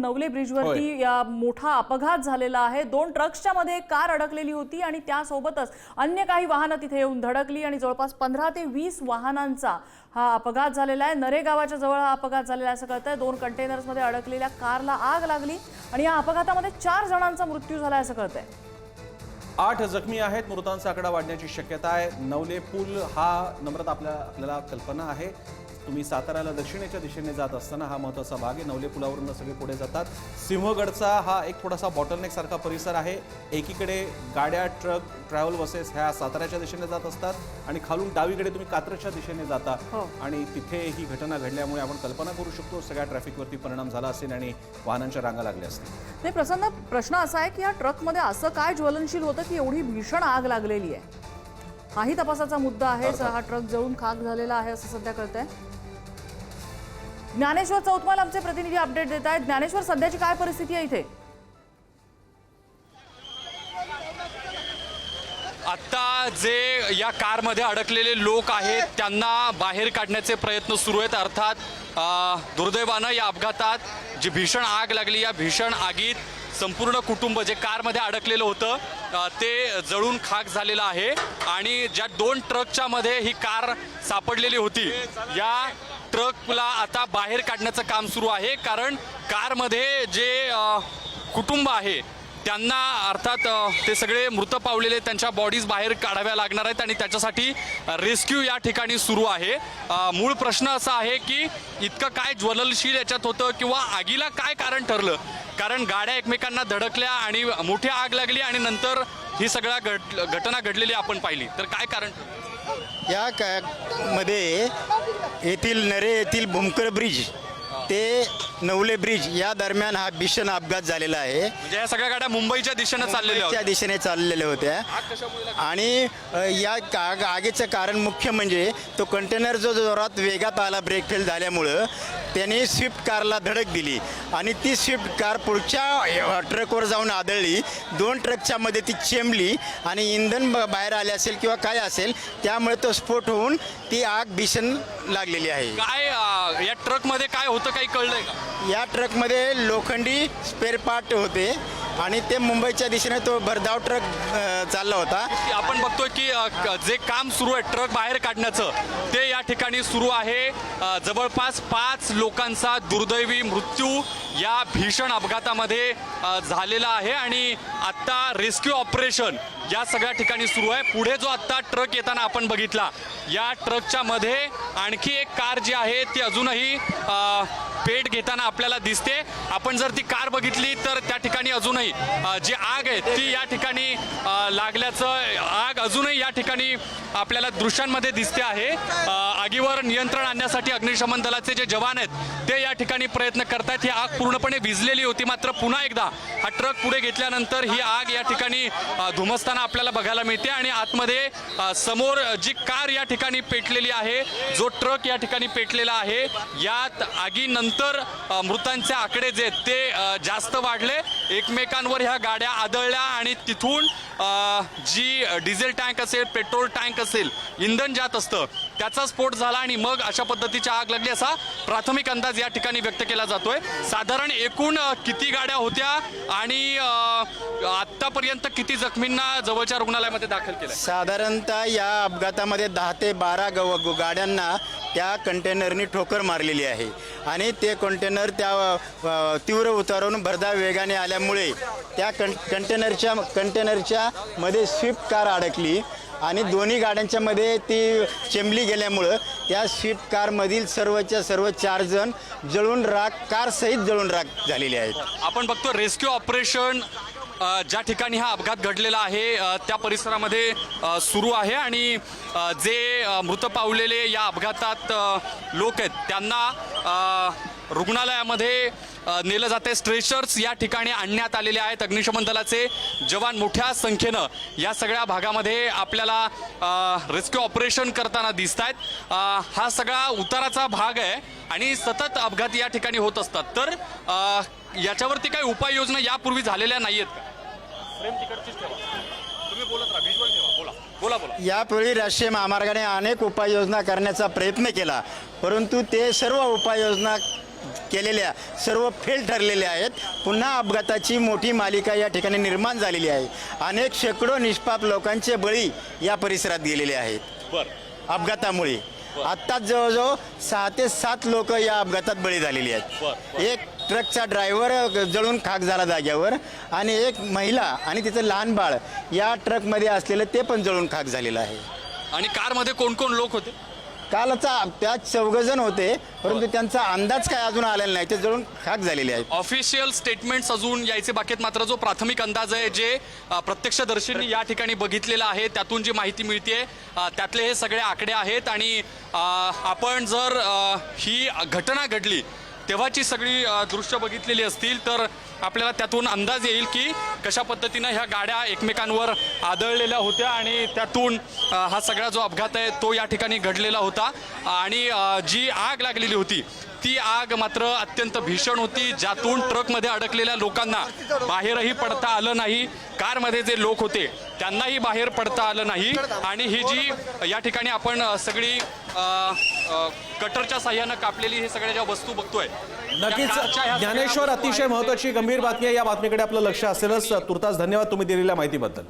नवले ब्रिजवरती या मोठा अपघात झालेला आहे. दोन ट्रक्सच्या मध्ये कार अडकलेली होती आणि त्यासोबतच अन्य काही वाहनं तिथे येऊन धडकली आणि जवळपास पंधरा ते वीस वाहनांचा हा अपघात झालेला आहे. नरे गावाच्या जवळ हा अपघात झालेला असं कळतंय. दोन कंटेनर्समध्ये अडकलेल्या कारला आग लागली आणि या अपघातामध्ये चार जणांचा मृत्यू झाला असं कळतंय. आठ जखमी आहेत. मृतांचा आकडा वाढण्याची शक्यता आहे. नवले पूल हा नम्रत आपल्या आपल्याला कल्पना आहे. तुम्ही साताऱ्याला दक्षिणेच्या दिशेने जात असताना हा महत्त्वाचा भाग आहे. नवले पुलावरून सगळे पुढे जातात. सिंहगडचा हा एक थोडासा बॉटलनेक सारखा परिसर आहे. एकीकडे गाड्या ट्रक ट्रॅव्हल बसेस ह्या साताऱ्याच्या दिशेने जात असतात आणि खालून डावीकडे तुम्ही कात्रच्या दिशेने जाता. हो. आणि तिथे ही घटना घडल्यामुळे आपण कल्पना करू शकतो सगळ्या ट्रॅफिकवरती परिणाम झाला असेल आणि वाहनांच्या रांगा लागल्या असतील. नाही प्रसन्न प्रश्न असा आहे की या ट्रकमध्ये असं काय ज्वलनशील होतं की एवढी भीषण आग लागलेली आहे? हाही तपासाचा मुद्दा आहे. हा ट्रक जळून खाक झालेला आहे असं सध्या कळतंय. ज्ञानेश्वर चौतमाल आमचे प्रतिनिधी अपडेट देत आहेत. ज्ञानेश्वर सध्याची काय परिस्थिती आहे इथे? आत्ता जे या कारमध्ये अडकलेले लोक आहेत त्यांना बाहेर काढण्याचे प्रयत्न सुरू आहेत. अर्थात दुर्दैवानं या अपघातात जी भीषण आग लागली या भीषण आगीत संपूर्ण कुटुंब जे कारमध्ये अडकलेलं होतं ते जळून खाक झालेलं आहे. आणि ज्या दोन ट्रकच्या मध्ये ही कार सापडलेली होती या ट्रकला आता बाहेर काढण्याचं काम सुरू आहे. कारण कारमध्ये जे कुटुंब आहे त्यांना अर्थात ते सगळे मृत पावलेले त्यांच्या बॉडीज बाहेर काढाव्या लागणार आहेत आणि त्याच्यासाठी रेस्क्यू या ठिकाणी सुरू आहे. मूळ प्रश्न असा आहे की इतकं काय ज्वलनशील याच्यात होतं किंवा आगीला काय कारण ठरलं? कारण गाड्या एकमेकांना धडकल्या आणि मोठी आग लागली आणि नंतर ही सगळ्या घट घटना घडलेली आपण पाहिली. तर काय कारण या का मध्ये येथील नरे येथील भूमकर ब्रिज ते नवले ब्रिज या दरम्यान हा भीषण अपघात झालेला आहे. म्हणजे या सगळ्या गाड्या मुंबईच्या दिशेनं चाललेल्या त्या होत्या. दिशेने चाललेल्या होत्या? आणि अ, या का आगीचं कारण मुख्य म्हणजे तो कंटेनर जो जोरात वेगात आला ब्रेक फेल झाल्यामुळं त्याने स्विफ्ट कारला धडक दिली. आणि ती स्विफ्ट कार पुढच्या अ, ट्रकवर जाऊन आदळली. दोन ट्रकच्या मध्ये ती चेंबली आणि इंधन ब- बाहेर आले असेल किंवा काय असेल त्यामुळे तो स्फोट होऊन ती आग भीषण लागलेली आहे. काय अ, या ट्रकमध्ये काय होतं काही कळलंय का? या ट्रकमध्ये लोखंडी स्पेअर पार्ट होते आणि ते मुंबईच्या दिशेने तो भरधाव ट्रक अ, चालला होता. की आपण बघतोय की अ, क- जे काम सुरू आहे ट्रक बाहेर काढण्याचं ते या ठिकाणी सुरू आहे. अ, जवळपास पाच लोकांचा दुर्दैवी मृत्यू या भीषण अपघातामध्ये झालेला आहे आणि आत्ता रेस्क्यू ऑपरेशन या सगळ्या ठिकाणी सुरू आहे. पुढे जो आत्ता ट्रक येताना आपण बघितला या ट्रकच्या मध्ये आणखी एक कार जी आहे ती अजूनही पेट घेताना आपल्याला दिसते. आपण जर ती कार बघितली तर त्या ठिकाणी अजूनही जी आग आहे ती या ठिकाणी लागल्याचं आग अजूनही या ठिकाणी आपल्याला दृश्यांमध्ये दिसते आहे. आगीवर नियंत्रण आणण्यासाठी अग्निशमन दलाचे जे जवान आहेत ते या ठिकाणी प्रयत्न करतायत. ही आग पूर्णपणे भिजलेली होती मात्र पुन्हा एकदा हा ट्रक पुढे घेतल्यानंतर ही आग या ठिकाणी धुमसताना आपल्याला बघायला मिळते आणि आतमध्ये समोर जी कार या ठिकाणी पेटलेली आहे जो ट्रक या ठिकाणी पेटलेला आहे यात आगीनंतर मृतांचे आकडे जे ते जास्त वाढले. एकमेकांवर ह्या गाड्या आदळल्या आणि तिथून जी डिझेल टँक असेल पेट्रोल टँक असेल इंधन ज्यात असतं त्याचा स्फोट झाला आणि मग अशा पद्धतीची आग लागली असा प्राथमिक अंदाज या ठिकाणी व्यक्त केला जातोय. साधारण एकूण किती गाड्या होत्या आणि आत्तापर्यंत किती जखमींना जवळच्या रुग्णालयामध्ये दाखल केलं साधारणतः या अपघातामध्ये दहा ते बारा गव ग- गाड्यांना त्या कंटेनरनी ठोकर मारलेली आहे. आणि ते कंटेनर त्या तीव्र उतारून भरधाव वेगाने आल्यामुळे त्या कं कंटेनरच्या कंटेनरच्या मध्ये स्विफ्ट कार अडकली आणि दोन्ही गाड्यांच्या मध्ये ती चेंबली गेल्यामुळं त्या स्विफ्ट कारमधील सर्वच्या सर्व चार जण जळून राख कारसहित जळून राख झालेले आहेत. आपण बघतो रेस्क्यू ऑपरेशन ज्या ठिकाणी हा अपघात घडलेला आहे त्या परिसरामध्ये सुरू आहे आणि जे मृत पावलेले या अपघातात लोक आहेत त्यांना रुग्णालयामध्ये नेलं जाते. स्ट्रेचर्स या ठिकाणी आणण्यात आलेले आहेत अग्निशमन दलाचे. जवान मोठ्या संख्येनं या सगळ्या भागामध्ये आपल्याला रेस्क्यू ऑपरेशन करताना दिसत आहेत हा सगळा उताराचा भाग आहे आणि सतत अपघात या ठिकाणी होत असतात. तर याच्यावरती काही उपाययोजना यापूर्वी झालेल्या नाहीयेत का? फ्रेम तिकडचीच ठेवा. तुम्ही बोलत राहा व्हिज्युअल ठेवा. बोला. बोला बोला. यापूर्वी राष्ट्रीय महामार्गाने अनेक उपाययोजना करण्याचा प्रयत्न केला परंतु ते सर्व उपाययोजना केलेल्या सर्व फेल ठरलेल्या आहेत. पुन्हा अपघाताची मोठी मालिका या ठिकाणी निर्माण झालेली आहे. अनेक शेकडो निष्पाप लोकांचे बळी या परिसरात गेलेले आहेत. बरं. अपघातामुळे. आत्ताच जवळजवळ सहा ते सात लोक या अपघातात बळी झालेली आहेत. एक ट्रकचा ड्रायव्हर जळून खाक झाला जाग्यावर आणि एक महिला आणि तिचं लहान बाळ या ट्रकमध्ये असलेलं ते पण जळून खाक झालेलं आहे. आणि कारमध्ये कोण कोण लोक होते? कालचा त्या चौघजण होते परंतु त्यांचा अंदाज काय अजून आलेला नाही. ते जळून खाक झालेले आहेत. ऑफिशियल स्टेटमेंट्स अजून यायचे बाकीत मात्र जो प्राथमिक अंदाज आहे जे अ, प्रत्यक्षदर्शींनी या ठिकाणी बघितलेला आहे त्यातून जी माहिती मिळते त्यातले हे सगळे आकडे आहेत आणि आपण जर ही घटना घडली तेव्हाची सगळी दृश्य बघितलेली असतील तर आपल्याला त्यातून अंदाज येईल की कशा पद्धतीनं ह्या गाड्या एकमेकांवर आदळलेल्या होत्या आणि त्यातून हा सगळा जो अपघात आहे तो या ठिकाणी घडलेला होता. आणि जी आग लागलेली होती ती आग मात्र अत्यंत भीषण होती ज्यातून ट्रकमध्ये अडकलेल्या लोकांना बाहेरही पडता आलं नाही कारमध्ये जे लोक होते त्यांनाही बाहेर पडता आलं नाही. आणि ही जी या ठिकाणी आपण सगळी कटरच्या साह्यानं कापलेली हे सगळ्या ज्या वस्तू बघतोय त्या नक्कीच ज्ञानेश्वर अतिशय. महत्वाची गंभीर बातमी आहे या बातमीकडे आपलं लक्ष असेलच तुर्तास धन्यवाद तुम्ही दिलेल्या माहितीबद्दल